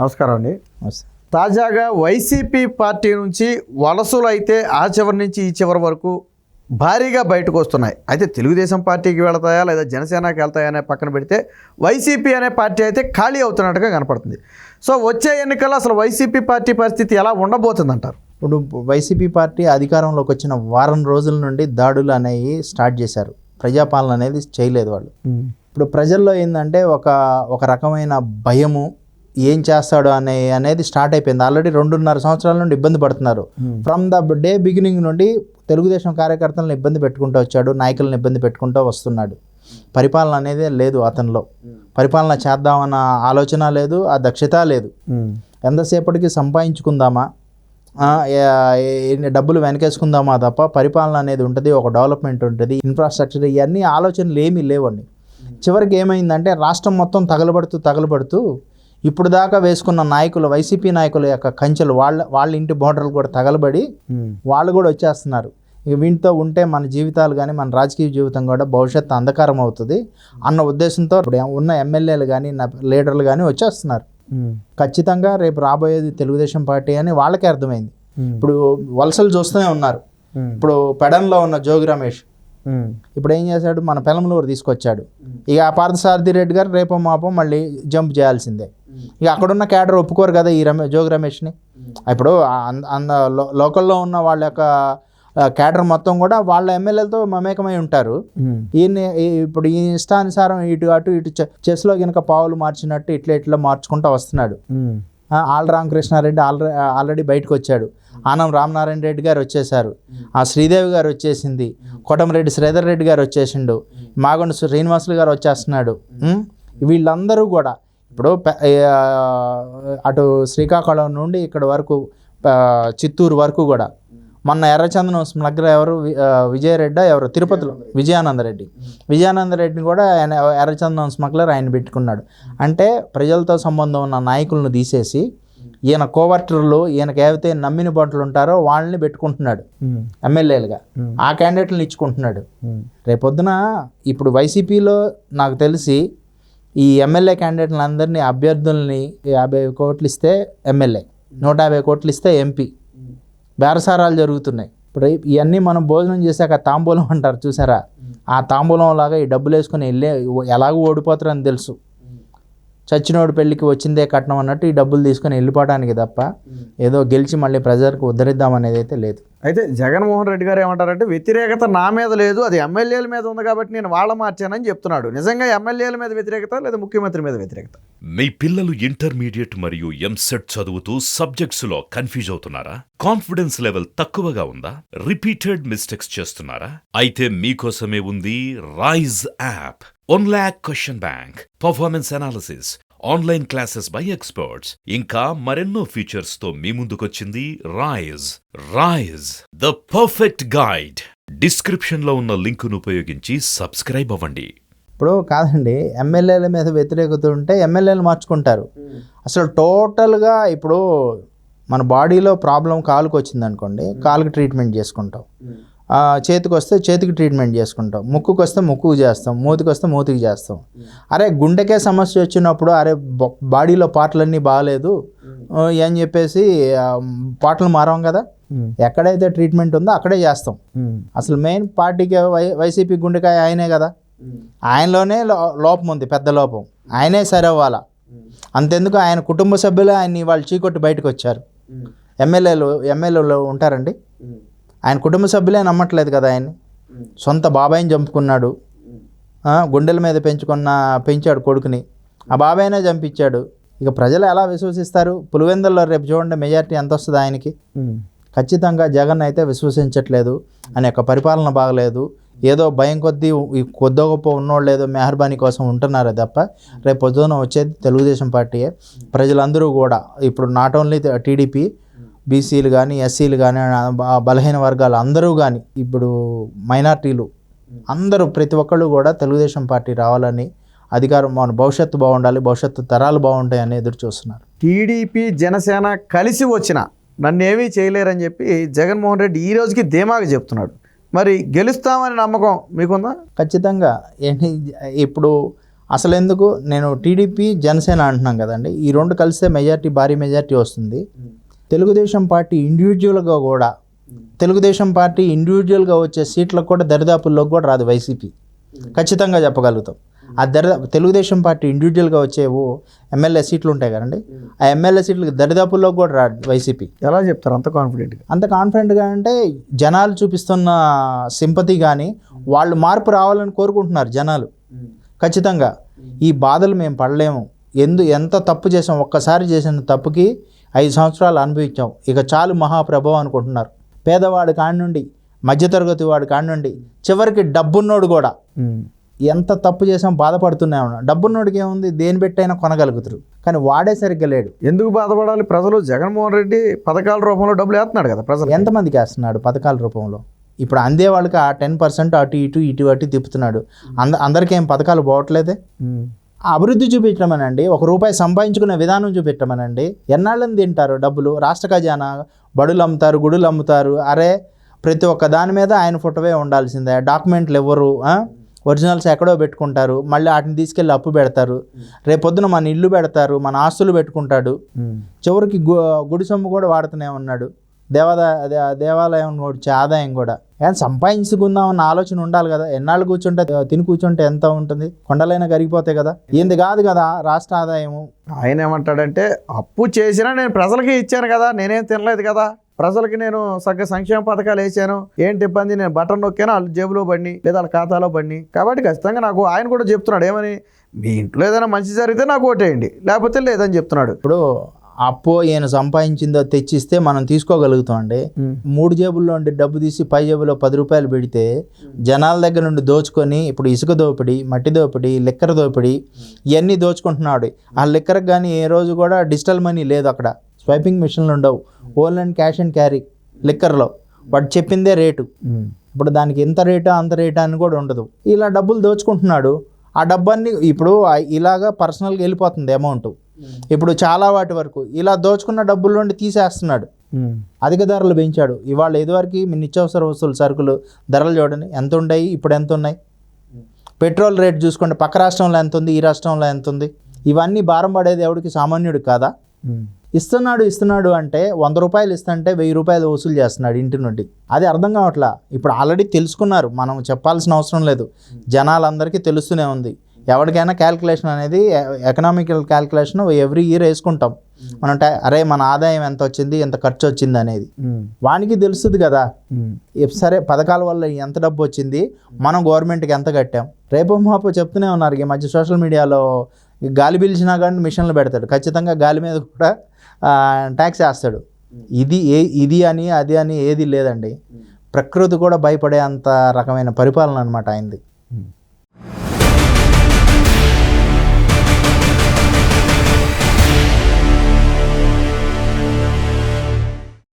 నమస్కారం అండి. తాజాగా వైసీపీ పార్టీ నుంచి వలసలు అయితే ఆ చివరి నుంచి ఈ చివరి వరకు భారీగా బయటకు వస్తున్నాయి. అయితే తెలుగుదేశం పార్టీకి వెళతాయా లేదా జనసేనకి వెళ్తాయా అనే పక్కన పెడితే వైసీపీ అనే పార్టీ అయితే ఖాళీ అవుతున్నట్టుగా కనపడుతుంది. సో వచ్చే ఎన్నికల్లో అసలు వైసీపీ పార్టీ పరిస్థితి ఎలా ఉండబోతుంది అంటారు ఇప్పుడు వైసీపీ పార్టీ అధికారంలోకి వచ్చిన వారం రోజుల నుండి దాడులు అనేవి స్టార్ట్ చేశారు. ప్రజాపాలన అనేది చేయలేదు వాళ్ళు. ఇప్పుడు ప్రజల్లో ఏంటంటే ఒక ఒక రకమైన భయము ఏం చేస్తాడు అనే అనేది స్టార్ట్ అయిపోయింది. ఆల్రెడీ రెండున్నర సంవత్సరాల నుండి ఇబ్బంది పడుతున్నారు. ఫ్రమ్ ద డే బిగినింగ్ నుండి తెలుగుదేశం కార్యకర్తలను ఇబ్బంది పెట్టుకుంటూ వచ్చాడు నాయకులను ఇబ్బంది పెట్టుకుంటూ వస్తున్నాడు. పరిపాలన అనేది లేదు అతనిలో. పరిపాలన చేద్దామన్న ఆలోచన లేదు ఆ దక్షత లేదు. ఎంతసేపటికి సంపాదించుకుందామా? డబ్బులు వెనకేసుకుందామా తప్ప పరిపాలన అనేది ఉంటుంది ఒక డెవలప్మెంట్ ఉంటుంది ఇన్ఫ్రాస్ట్రక్చర్ ఇవన్నీ ఆలోచనలు ఏమీ లేవండి. చివరికి ఏమైందంటే రాష్ట్రం మొత్తం తగలబడుతూ తగలబడుతూ ఇప్పుడు దాకా వేసుకున్న నాయకులు వైసీపీ నాయకుల యొక్క కంచెలు వాళ్ళ వాళ్ళ ఇంటి బోర్డర్లు కూడా తగలబడి వాళ్ళు కూడా వచ్చేస్తున్నారు. ఇక వీటితో ఉంటే మన జీవితాలు కానీ మన రాజకీయ జీవితం కూడా భవిష్యత్తు అంధకారం అవుతుంది అన్న ఉద్దేశంతో ఇప్పుడు ఉన్న ఎమ్మెల్యేలు కానీ లీడర్లు కానీ వచ్చేస్తున్నారు. ఖచ్చితంగా రేపు రాబోయేది తెలుగుదేశం పార్టీ అని వాళ్ళకే అర్థమైంది. ఇప్పుడు వలసలు చూస్తూనే ఉన్నారు. ఇప్పుడు పెడన్లో ఉన్న జోగి రమేష్. ఇప్పుడు ఏం చేశాడు? మన పెలంలూరు తీసుకొచ్చాడు. ఇక ఆ పార్థసారథి రెడ్డి గారు రేపో మాపో మళ్ళీ జంప్ చేయాల్సిందే. ఇక అక్కడున్న క్యాడర్ ఒప్పుకోరు కదా ఈ రమే జోగి రమేష్ని. ఇప్పుడు లో- లోకల్లో ఉన్న వాళ్ళ యొక్క క్యాడర్ మొత్తం కూడా వాళ్ళ ఎమ్మెల్యేలతో మమేకమై ఉంటారు. ఈయన్ని ఇప్పుడు ఈ ఇష్టానుసారం ఇటు అటు ఇటు చెస్లో కనుక పావులు మార్చినట్టు ఇట్లా ఇట్లా మార్చుకుంటూ వస్తున్నాడు. ఆల్ రామకృష్ణారెడ్డి ఆల్రెడీ ఆల్రెడీ బయటకు వచ్చాడు ఆనం రామనారాయణ రెడ్డి గారు వచ్చేసారు ఆ శ్రీదేవి గారు వచ్చేసింది. కోటమిరెడ్డి శ్రీధర్ రెడ్డి గారు వచ్చేసిండు. మాగొండ శ్రీనివాసులు గారు వచ్చేస్తున్నాడు? వీళ్ళందరూ కూడా ఇప్పుడు అటు శ్రీకాకుళం నుండి ఇక్కడ వరకు చిత్తూరు వరకు కూడా. మొన్న ఎర్రచందనం స్మగ్లర్ ఎవరు? విజయరెడ్డి ఎవరు? తిరుపతిలో. విజయానందరెడ్డి విజయానందరెడ్డిని కూడా ఆయన ఎర్రచందనం స్మగ్లర్ ఆయన పెట్టుకున్నాడు. అంటే ప్రజలతో సంబంధం ఉన్న నాయకులను తీసేసి ఈయన కోవర్టర్లు ఈయనకి ఏవైతే నమ్మిన బంటులు ఉంటారో వాళ్ళని పెట్టుకుంటున్నాడు. ఎమ్మెల్యేలుగా. ఆ క్యాండిడేట్లను ఇచ్చుకుంటున్నాడు. రేపొద్దున ఇప్పుడు వైసీపీలో నాకు తెలిసి ఈ ఎమ్మెల్యే క్యాండిడేట్లను అందరినీ అభ్యర్థుల్ని యాభై కోట్లు ఇస్తే ఎమ్మెల్యే నూట యాభై కోట్లు ఇస్తే ఎంపీ బేరసారాలు జరుగుతున్నాయి. ఇప్పుడు ఇవన్నీ మనం భోజనం చేశాక తాంబూలం అంటారు చూసారా? ఆ తాంబూలం లాగా ఈ డబ్బులు వేసుకుని వెళ్ళే ఎలాగో ఓడిపోతారని తెలుసు. చచ్చినోడు పెళ్ళికి వచ్చిందే కట్నం అన్నట్టు ఈ డబ్బులు తీసుకొని వెళ్ళిపోవడానికి తప్ప ఏదో గెలిచి మళ్ళీ ప్రజలకు ఉద్ధరిద్దాం అనేది అయితే లేదు. అయితే జగన్మోహన్ రెడ్డి గారు ఏమంటారంటే వ్యతిరేకత నా మీద లేదు అది ఎమ్మెల్యేల మీద ఉంది కాబట్టి నేను వాళ్ళ మార్చానని చెప్తున్నాడు. నిజంగా ఎమ్మెల్యేల మీద వ్యతిరేకత లేదా ముఖ్యమంత్రి మీద వ్యతిరేకత? మీ పిల్లలు ఇంటర్మీడియట్ మరియు ఎంసెట్ చదువుతూ సబ్జెక్ట్స్లో కన్ఫ్యూజ్ అవుతున్నారా? కాన్ఫిడెన్స్ లెవెల్ తక్కువగా ఉందా? రిపీటెడ్ మిస్టేక్స్ చేస్తున్నారా? అయితే మీకోసమే ఉంది rise app one lakh question bank performance analysis online classes by experts ఇంకా మరెన్నో ఫీచర్స్తో మీ ముందుకొచ్చింది rise rise the perfect guide డిస్క్రిప్షన్లో ఉన్న లింకును ఉపయోగించి సబ్స్క్రైబ్ అవ్వండి. ఇప్పుడు కాదండి ఎమ్మెల్యేల మీద వ్యతిరేకత ఉంటే ఎమ్మెల్యేలు మార్చుకుంటారు. అసలు టోటల్గా ఇప్పుడు మన బాడీలో ప్రాబ్లం కాలుకి వచ్చింది అనుకోండి కాలుకి ట్రీట్మెంట్ చేసుకుంటాం. చేతికి వస్తే చేతికి ట్రీట్మెంట్ చేసుకుంటాం. ముక్కుకు వస్తే ముక్కుకు చేస్తాం. మూతికి వస్తే మూతికి చేస్తాం. అరే గుండెకే సమస్య వచ్చినప్పుడు అరే బాడీలో పాటలన్నీ బాగాలేదు అని చెప్పేసి పాటలు మారం కదా? ఎక్కడైతే ట్రీట్మెంట్ ఉందో అక్కడే చేస్తాం. అసలు మెయిన్ పార్టీకి వై వైసీపీ గుండెకాయ ఆయనే కదా? ఆయనలోనే లోపం ఉంది పెద్ద లోపం. ఆయనే సరవ్వాల? అంతెందుకు ఆయన కుటుంబ సభ్యులు ఆయన వాళ్ళు చీకొట్టి బయటకు వచ్చారు ఎమ్మెల్యేలు ఎమ్మెల్యేలు ఉంటారండి? ఆయన కుటుంబ సభ్యులే నమ్మట్లేదు కదా ఆయన్ని. సొంత బాబాయిని చంపుకున్నాడు. గుండెల మీద పెంచుకున్న పెంచాడు కొడుకుని. ఆ బాబాయినే చంపించాడు. ఇక ప్రజలు ఎలా విశ్వసిస్తారు? పులివెందుల్లో రేపు చూడండి మెజారిటీ ఎంత వస్తుంది ఆయనకి ఖచ్చితంగా జగన్ అయితే విశ్వసించట్లేదు. ఆయన యొక్క పరిపాలన బాగలేదు. ఏదో భయం కొద్దీ ఈ కొద్దో గొప్ప ఉన్నోళ్ళు ఏదో మెహర్బానీ కోసం ఉంటున్నారే తప్ప రేపు పొద్దున వచ్చేది తెలుగుదేశం పార్టీయే. ప్రజలందరూ కూడా. ఇప్పుడు నాట్ ఓన్లీ టీడీపీ బీసీలు కానీ ఎస్సీలు కానీ బలహీన వర్గాలు అందరూ కానీ ఇప్పుడు మైనార్టీలు అందరూ ప్రతి ఒక్కళ్ళు కూడా తెలుగుదేశం పార్టీ రావాలని అధికారం మన భవిష్యత్తు బాగుండాలి భవిష్యత్తు తరాలు బాగుంటాయని ఎదురు చూస్తున్నారు. టీడీపీ జనసేన కలిసి వచ్చిన నన్ను ఏమీ చేయలేరని చెప్పి జగన్మోహన్ రెడ్డి ఈ రోజుకి ధీమాగా చెప్తున్నాడు. మరి గెలుస్తామని నమ్మకం మీకుందా? ఖచ్చితంగా. ఇప్పుడు అసలు ఎందుకు? నేను టీడీపీ జనసేన అంటున్నాం కదండి. ఈ రెండు కలిస్తే మెజార్టీ భారీ మెజార్టీ వస్తుంది. తెలుగుదేశం పార్టీ ఇండివిజువల్గా కూడా తెలుగుదేశం పార్టీ ఇండివిజువల్గా వచ్చే సీట్లకు కూడా దరిదాపుల్లోకి కూడా రాదు వైసీపీ. ఖచ్చితంగా చెప్పగలుగుతాం. ఆ దరిదా తెలుగుదేశం పార్టీ ఇండివిజువల్గా వచ్చే ఓ ఎమ్మెల్యే సీట్లు ఉంటాయి కదండి ఆ ఎమ్మెల్యే సీట్లకు దరిదాపుల్లోకి కూడా రాదు వైసీపీ. ఎలా చెప్తారు? అంత కాన్ఫిడెంట్గా అంత కాన్ఫిడెంట్గా అంటే జనాలు చూపిస్తున్న సింపతి కానీ వాళ్ళు మార్పు రావాలని కోరుకుంటున్నారు జనాలు. ఖచ్చితంగా. ఈ బాధలు మేము పడలేము. ఎందు ఎంత తప్పు చేసాం ఒక్కసారి చేసిన తప్పుకి ఐదు సంవత్సరాలు అనుభవించాం. ఇక చాలు మహాప్రభవం అనుకుంటున్నారు. పేదవాడి కాడి నుండి మధ్యతరగతి వాడి నుండి చివరికి డబ్బున్నోడు కూడా ఎంత తప్పు చేసాం బాధపడుతూనే ఉన్నాం డబ్బున్నోడికి ఏముంది? దేని పెట్టైనా కొనగలుగుతారు. కానీ వాడే సరిగ్గా లేడు. ఎందుకు బాధపడాలి? ప్రజలు జగన్మోహన్ రెడ్డి పథకాల రూపంలో డబ్బులు వేస్తున్నాడు కదా ప్రజలు ఎంతమందికి వేస్తున్నాడు పథకాల రూపంలో? ఇప్పుడు అందే వాళ్ళకి ఆ టెన్ పర్సెంట్ అటు ఇటు ఇటు అటు తిప్పుతున్నాడు. అంద అందరికీ ఏం పథకాలు పోవట్లేదే? అభివృద్ధి చూపించమనండి ఒక రూపాయి సంపాదించుకునే విధానం చూపించమనండి ఎన్నాళ్ళని తింటారు డబ్బులు? రాష్ట్ర ఖజానా? బడులు అమ్ముతారు గుడులు అమ్ముతారు? అరే ప్రతి ఒక్క దాని మీద ఆయన ఫోటోవే ఉండాల్సిందే. డాక్యుమెంట్లు ఇవ్వరు? ఒరిజినల్స్ ఎక్కడో పెట్టుకుంటారు. మళ్ళీ వాటిని తీసుకెళ్ళి అప్పు పెడతారు. రేపొద్దున మన ఇల్లు పెడతారు మన ఆస్తులు పెట్టుకుంటాడు. చివరికి గుడి సొమ్ము కూడా వాడుతూనే ఉన్నాడు. దేవాదా దేవాలయం వచ్చే ఆదాయం కూడా. ఏం సంపాదించుకుందాం అన్న ఆలోచన ఉండాలి కదా. ఎన్నాళ్ళు కూర్చుంటే తిని కూర్చుంటే ఎంత ఉంటుంది? కొండలైనా కరిగిపోతాయి కదా. ఏంది కాదు కదా రాష్ట్ర ఆదాయము. ఆయన ఏమంటాడంటే అప్పు చేసినా నేను ప్రజలకి ఇచ్చాను కదా నేనేం తినలేదు కదా. ప్రజలకి నేను సగ్గ సంక్షేమ పథకాలు వేసాను. ఏంటి ఇబ్బంది? నేను బటన్ నొక్కాను వాళ్ళ జేబులో పడిని లేదా వాళ్ళ ఖాతాలో పడిని. కాబట్టి ఖచ్చితంగా నాకు ఆయన కూడా చెప్తున్నాడు ఏమని? మీ ఇంట్లో ఏదైనా మంచి జరిగితే నాకు ఓటేయండి. లేకపోతే లేదని చెప్తున్నాడు. ఇప్పుడు అప్పు ఈయన సంపాదించిందో తెచ్చిస్తే మనం తీసుకోగలుగుతాం అండి. మూడు జేబుల్లో ఉండి డబ్బు తీసి పై జేబులో పది రూపాయలు పెడితే జనాల దగ్గర నుండి దోచుకొని ఇప్పుడు ఇసుక దోపిడీ మట్టి దోపిడీ లిక్కర్ దోపిడీ ఇవన్నీ దోచుకుంటున్నాడు. ఆ లిక్కర్కి కానీ ఏ రోజు కూడా డిజిటల్ మనీ లేదు అక్కడ. స్వైపింగ్ మిషన్లు ఉండవు. Only and cash and carry లిక్కర్లో. వాడు చెప్పిందే రేటు. ఇప్పుడు దానికి ఎంత రేటా అంత రేటా అని కూడా ఉండదు. ఇలా డబ్బులు దోచుకుంటున్నాడు. ఆ డబ్బాన్ని ఇప్పుడు ఇలాగా పర్సనల్గా వెళ్ళిపోతుంది అమౌంట్. ఇప్పుడు చాలా వాటి వరకు ఇలా దోచుకున్న డబ్బుల నుండి తీసేస్తున్నాడు. అధిక ధరలు పెంచాడు. ఇవాళ ఇదివరకు మీ నిత్యావసర వస్తువులు సరుకులు ధరలు చూడండి. ఎంత ఉన్నాయి ఇప్పుడు ఎంత ఉన్నాయి? పెట్రోల్ రేట్ చూసుకోండి. పక్క రాష్ట్రంలో ఎంత ఉంది? ఈ రాష్ట్రంలో ఎంత ఉంది? ఇవన్నీ భారం పడేది ఎవడికి? సామాన్యుడు కాదా? ఇస్తున్నాడు ఇస్తున్నాడు అంటే వంద రూపాయలు ఇస్తుంటే వెయ్యి రూపాయలు వసూలు చేస్తున్నాడు ఇంటి నుండి. అది అర్థం కావట్లా? ఇప్పుడు ఆల్రెడీ తెలుసుకున్నారు. మనం చెప్పాల్సిన అవసరం లేదు. జనాలందరికీ తెలుస్తూనే ఉంది. ఎవరికైనా క్యాల్కులేషన్ అనేది ఎకనామికల్ క్యాల్కులేషన్ ఎవ్రీ ఇయర్ వేసుకుంటాం. మనం అరే మన ఆదాయం ఎంత వచ్చింది ఎంత ఖర్చు వచ్చింది అనేది. వానికి తెలుస్తుంది కదా. సరే పథకాల వల్ల ఎంత డబ్బు వచ్చింది మనం గవర్నమెంట్కి ఎంత కట్టాం. రేపు మాపు చెప్తూనే ఉన్నారు ఈ మధ్య సోషల్ మీడియాలో గాలి పీల్చినా కానీ మిషన్లు పెడతాడు. ఖచ్చితంగా గాలి మీద కూడా ట్యాక్స్ వేస్తాడు. ఇది ఏ ఇది అని అది అని ఏది లేదండి. ప్రకృతి కూడా భయపడే అంత రకమైన పరిపాలన అనమాట ఆయనది.